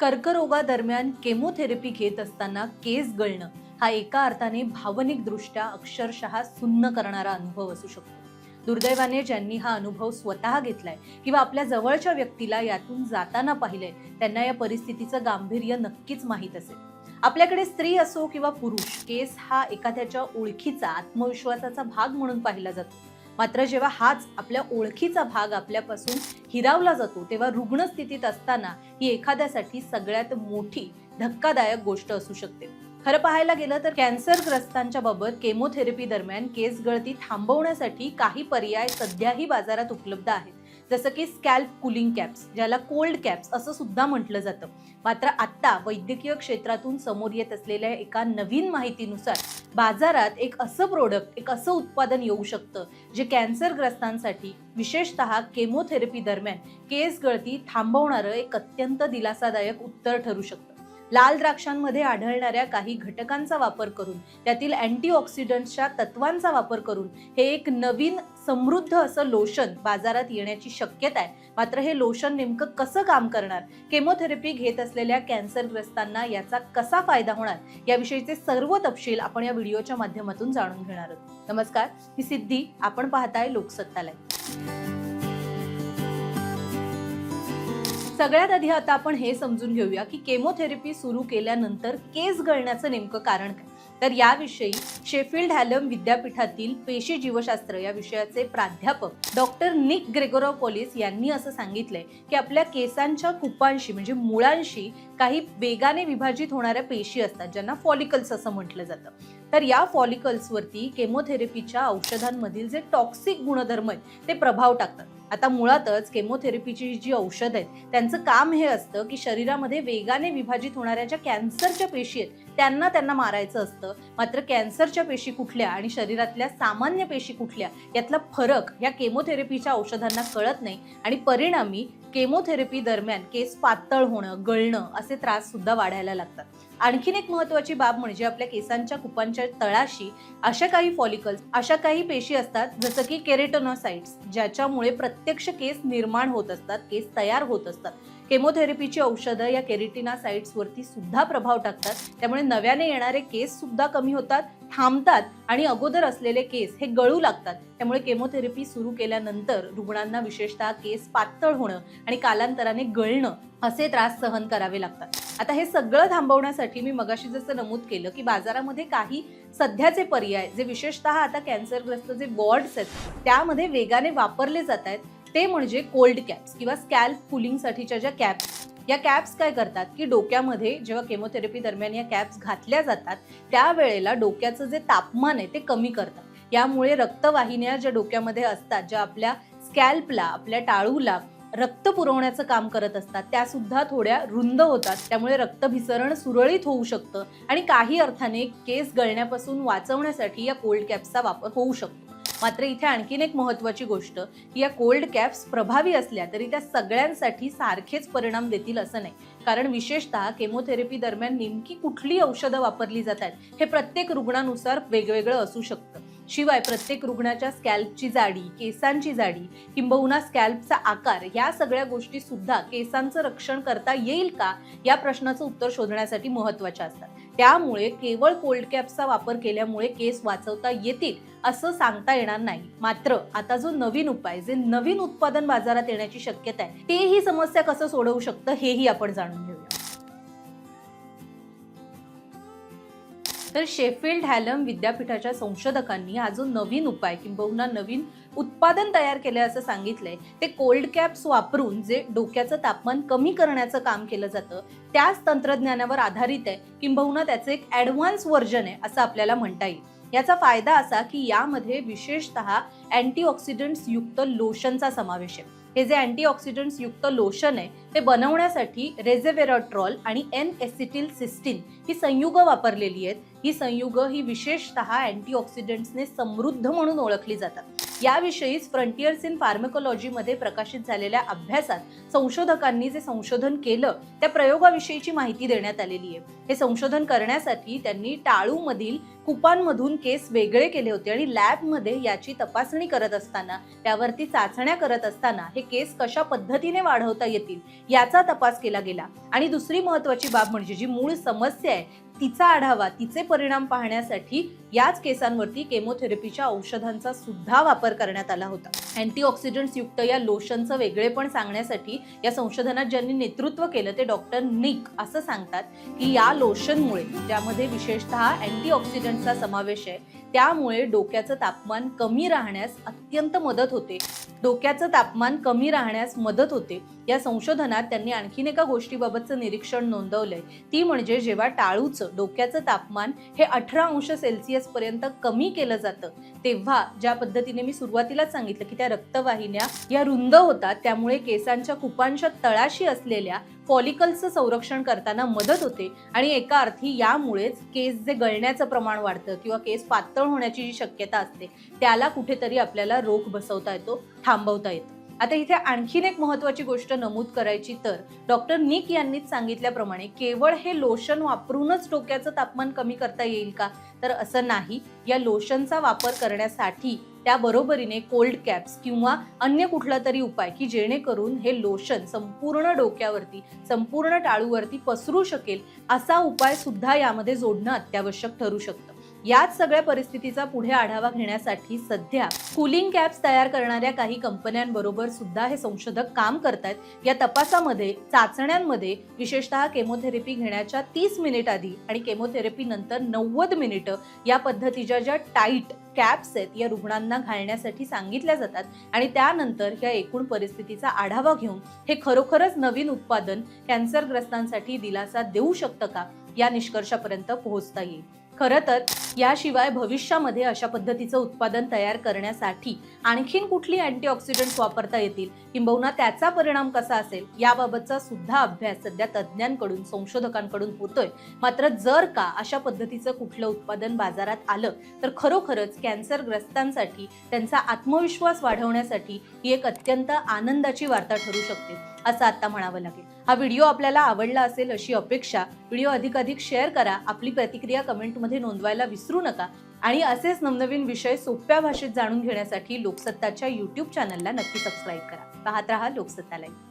कर्करोगादरम्यान chemotherapy घेत असताना केस गळणं हा एका अर्थाने भावनिकदृष्ट्या अक्षरशः सुन्न करणारा अनुभव असू शकतो. दुर्दैवाने ज्यांनी हा अनुभव स्वतः घेतलाय किंवा आपल्या जवळच्या व्यक्तीला यातून जाताना पाहिलंय त्यांना या परिस्थितीचं गांभीर्य नक्कीच माहीत असेल. आपल्याकडे स्त्री असो किंवा पुरुष केस हा एखाद्याच्या ओळखीचा आत्मविश्वासाचा भाग म्हणून पाहिला जातो. मात्र जेव्हा हाच आपल्या ओळखीचा भाग आपल्यापासून हिरावला जातो तेव्हा रुग्ण स्थितीत असताना ही एखाद्यासाठी सगळ्यात मोठी धक्कादायक गोष्ट असू शकते. खरं पाहायला गेलं तर कॅन्सरग्रस्तांच्या बाबत केमोथेरपी दरम्यान केस गळती थांबवण्यासाठी काही पर्याय सध्याही बाजारात उपलब्ध आहेत. जसं की स्कॅल्प कुलिंग कॅप्स ज्याला कोल्ड कॅप्स असं सुद्धा म्हटलं जातं. मात्र आत्ता वैद्यकीय क्षेत्रातून समोर येत असलेल्या एका नवीन माहितीनुसार बाजारात एक असं प्रोडक्ट एक असं उत्पादन येऊ शकतं जे कॅन्सरग्रस्तांसाठी विशेषतः केमोथेरपी दरम्यान केस गळती थांबवणारं एक अत्यंत दिलासादायक उत्तर ठरू शकतं. लाल द्राक्षांमध्ये आढळणाऱ्या काही घटकांचा वापर करून त्यातील अँटीऑक्सिडंट्सच्या तत्वांचा वापर करून हे एक नवीन समृद्ध असं लोशन बाजारात येण्याची शक्यता आहे. मात्र हे लोशन नेमकं कसं काम करणार? केमोथेरपी घेत असलेल्या कॅन्सरग्रस्तांना याचा कसा फायदा होणार? याविषयीचे सर्व तपशील आपण या व्हिडिओच्या माध्यमातून जाणून घेणार आहोत. नमस्कार मी सिद्धी आपण पाहताय लोकसत्तालय. सगळ्यात आधी आता आपण हे समजून घेऊया की केमोथेरपी सुरू केल्यानंतर केस गळण्याचं नेमकं कारण काय? तर याविषयी शेफिल्ड हॅलम विद्यापीठातील पेशी जीवशास्त्र या विषयाचे प्राध्यापक डॉक्टर निक ग्रेगोरोपोलिस यांनी असं सांगितलंय की आपल्या केसांच्या कुपांशी म्हणजे मुळांशी काही वेगाने विभाजित होणाऱ्या पेशी असतात ज्यांना फॉलिकल्स असं म्हटलं जातं. तर या फॉलिकल्सवरती केमोथेरपीच्या औषधांमधील जे टॉक्सिक गुणधर्म आहेत ते प्रभाव टाकतात. आता मुळातच केमोथेरपीची जी औषध आहेत त्यांचं काम हे असतं की शरीरामध्ये वेगाने विभाजित होणाऱ्या ज्या कॅन्सरच्या पेशी आहेत त्यांना त्यांना मारायचं असतं. मात्र कॅन्सरच्या पेशी कुठल्या आणि शरीरातल्या सामान्य पेशी कुठल्या यातला फरक या केमोथेरपीच्या औषधांना कळत नाही आणि परिणामी केमोथेरपी दरम्यान केस पातळ होणं गळणं असे त्रास सुद्धा वाढायला लागतात. आणखीन एक महत्वाची बाब म्हणजे आपल्या केसांच्या कुपांच्या तळाशी अशा काही फॉलिकल्स अशा काही पेशी असतात जसं की केरेटोनोसाइट्स ज्याच्यामुळे प्रत्यक्ष केस निर्माण होत असतात केस तयार होत असतात. केमोथेरपीची औषधं या केरेटिना साईट्सवरती सुद्धा प्रभाव टाकतात. त्यामुळे नव्याने येणारे केस सुद्धा कमी होतात थांबतात आणि अगोदर असलेले केस हे गळू लागतात. त्यामुळे केमोथेरपी सुरू केल्यानंतर रुग्णांना विशेषतः केस पातळ होणं आणि कालांतराने गळणं असे त्रास सहन करावे लागतात. आता हे सगळं थांबवण्यासाठी मी मगाशी जसं नमूद केलं की बाजारामध्ये काही सध्याचे पर्याय जे विशेषतः आता कॅन्सरग्रस्त जे वॉर्ड्स आहेत त्यामध्ये वेगाने वापरले जात आहेत. ते म्हणजे कोल्ड कॅप्स किंवा स्कॅल्प कुलिंगसाठीच्या ज्या कॅप्स या कॅप्स काय करतात की डोक्यामध्ये जेव्हा केमोथेरपी दरम्यान या कॅप्स घातल्या जातात त्यावेळेला डोक्याचं जे तापमान आहे ते कमी करतात. यामुळे रक्तवाहिन्या ज्या डोक्यामध्ये असतात ज्या आपल्या स्कॅल्पला आपल्या टाळूला रक्त पुरवण्याचं काम करत असतात त्या सुद्धा थोड्या रुंद होतात. त्यामुळे रक्तभिसरण सुरळीत होऊ शकतं आणि काही अर्थाने केस गळण्यापासून वाचवण्यासाठी या कोल्ड कॅप्सचा वापर होऊ शकतो. मात्र इथे आणखीन एक महत्वाची गोष्ट की या कोल्ड कॅप्स प्रभावी असल्या तरी त्या सगळ्यांसाठी सारखेच परिणाम देतील असं नाही. कारण विशेषतः केमोथेरपी दरम्यान नेमकी कुठली औषधं वापरली जातात हे प्रत्येक रुग्णानुसार वेगवेगळं असू शकतं. शिवाय प्रत्येक रुग्णाच्या स्कॅल्पची जाडी केसांची जाडी किंबहुना स्कॅल्पचा आकार या सगळ्या गोष्टी सुद्धा केसांचं रक्षण करता येईल का या प्रश्नाचं उत्तर शोधण्यासाठी महत्त्वाच्या असतात. त्यामुळे केवळ कोल्ड कॅपचा वापर केल्यामुळे केस वाचवता येतील असं सांगता येणार नाही. मात्र आता जो नवीन उपाय जे नवीन उत्पादन बाजारात येण्याची शक्यता आहे ते ही समस्या कसं सोडवू शकतं हेही आपण जाणून घेऊ तर शेफिल्ड हॅलम विद्यापीठाच्या संशोधकांनी हा जो नवीन उपाय किंबहुना नवीन उत्पादन तयार केलं असं सांगितलंय. ते कोल्ड कॅप्स वापरून जे डोक्याचं तापमान कमी करण्याचं काम केलं जातं त्याच तंत्रज्ञानावर आधारित आहे. किंबहुना त्याचं एक ॲडव्हान्स व्हर्जन आहे असं आपल्याला म्हणता येईल. याचा फायदा असा की यामध्ये विशेषतः अँटीऑक्सिडंट्स युक्त लोशनचा समावेश आहे. हे जे अँटीऑक्सिडंट्स युक्त लोशन आहे ते बनवण्यासाठी रेझेवेरॉट्रॉल आणि एन एसिटिल सिस्टीन ही संयुग वापरलेली आहेत. ही संयुग ही विशेषतः अँटीऑक्सिडंट्सने समृद्ध म्हणून ओळखली जातात. याविषयीच फ्रंटियर्स इन फार्मकोलॉजीमध्ये प्रकाशित झालेल्या अभ्यासात संशोधकांनी जे संशोधन केलं त्या प्रयोगाविषयीची माहिती देण्यात आलेली आहे. हे संशोधन करण्यासाठी त्यांनी टाळूमधील कुपांमधून केस वेगळे केले होते आणि लॅबमध्ये याची तपासणी करत असताना त्यावरती चाचण्या करत असताना हे केस कशा पद्धतीने वाढवता येतील याचा तपास केला गेला. आणि दुसरी महत्वाची बाब म्हणजे जी मूळ समस्या आहे तिचा आढावा तिचे परिणाम पाहण्यासाठी याच केसांवरती केमोथेरपीच्या औषधांचा सुद्धा वापर करण्यात आला होता. अँटीऑक्सिडंट्स युक्त या लोशनचं वेगळेपण सांगण्यासाठी या संशोधनात ज्यांनी नेतृत्व केलं ते डॉक्टर निक असं सांगतात की या लोशनमुळे ज्यामध्ये विशेषतः अँटीऑक्सिडंटचा समावेश आहे त्यामुळे डोक्याचं तापमान कमी राहण्यास अत्यंत मदत होते. डोक्याचं तापमान कमी राहण्यास मदत होते. या संशोधनात त्यांनी आणखीन एका गोष्टीबाबतचं निरीक्षण नोंदवलंय. ती म्हणजे जेव्हा टाळूचं डोक्याचं तापमान हे अठरा अंश सेल्सिअस पर्यंत कमी केलं जातं. तेव्हा ज्या पद्धतीने मी सुरुवातीलाच सांगितलं की त्या रक्तवाहिन्या या रुंद होतात त्यामुळे केसांच्या कुपांच्या तळाशी असलेल्या फॉलिकल्सचं संरक्षण करताना मदत होते आणि एका अर्थी यामुळेच केस जे गळण्याचं प्रमाण वाढतं किंवा केस पातळ होण्याची जी शक्यता असते त्याला कुठेतरी आपल्याला रोख बसवता येतो थांबवता येतो. आता इथे आणखीन एक महत्वाची गोष्ट नमूद करायची तर डॉक्टर निक यांनीच सांगितल्याप्रमाणे केवळ हे लोशन वापरूनच डोक्याचं तापमान कमी करता येईल का? तर असं नाही. या लोशनचा वापर करण्यासाठी त्याबरोबरीने कोल्ड कॅप्स किंवा अन्य कुठला तरी उपाय की जेणेकरून हे लोशन संपूर्ण डोक्यावरती संपूर्ण टाळूवरती पसरू शकेल असा उपाय सुद्धा यामध्ये जोडणं अत्यावश्यक ठरू शकतं. याच सगळ्या परिस्थितीचा पुढे आढावा घेण्यासाठी सध्या कूलिंग कॅप्स तयार करणाऱ्या काही कंपन्यांबरोबर सुद्धा हे संशोधक काम करतायत. या तपासामध्ये चाचण्यांमध्ये विशेषतः केमोथेरपी घेण्याच्या तीस मिनिट आधी आणि केमोथेरपी नंतर नव्वद मिनिटं या पद्धतीच्या ज्या टाईट कॅप्स आहेत या रुग्णांना घालण्यासाठी सांगितल्या जातात. आणि त्यानंतर या एकूण परिस्थितीचा आढावा घेऊन हे खरोखरच नवीन उत्पादन कॅन्सरग्रस्तांसाठी दिलासा देऊ शकतं का? या निष्कर्षापर्यंत पोहोचता येईल. खरं तर याशिवाय भविष्यामध्ये अशा पद्धतीचं उत्पादन तयार करण्यासाठी आणखीन कुठली अँटीऑक्सिडंट्स वापरता येतील? किंबहुना त्याचा परिणाम कसा असेल? याबाबतचा सुद्धा अभ्यास सध्या तज्ज्ञांकडून संशोधकांकडून होतोय. मात्र जर का अशा पद्धतीचं कुठलं उत्पादन बाजारात आलं तर खरोखरच कॅन्सरग्रस्तांसाठी त्यांचा आत्मविश्वास वाढवण्यासाठी ही एक अत्यंत आनंदाची वार्ता ठरू शकते असं आता म्हणावं लागेल. हा व्हिडिओ आपल्याला आवडला असेल अशी अपेक्षा व्हिडिओ अधिकाधिक शेअर करा. आपली प्रतिक्रिया कमेंटमध्ये नोंदवायला विसरू नका. आणि असेच नवनवीन विषय सोप्या भाषेत जाणून घेण्यासाठी लोकसत्ताच्या युट्यूब चॅनलला नक्की सबस्क्राईब करा. पाहत रहा लोकसत्ता लाईव्ह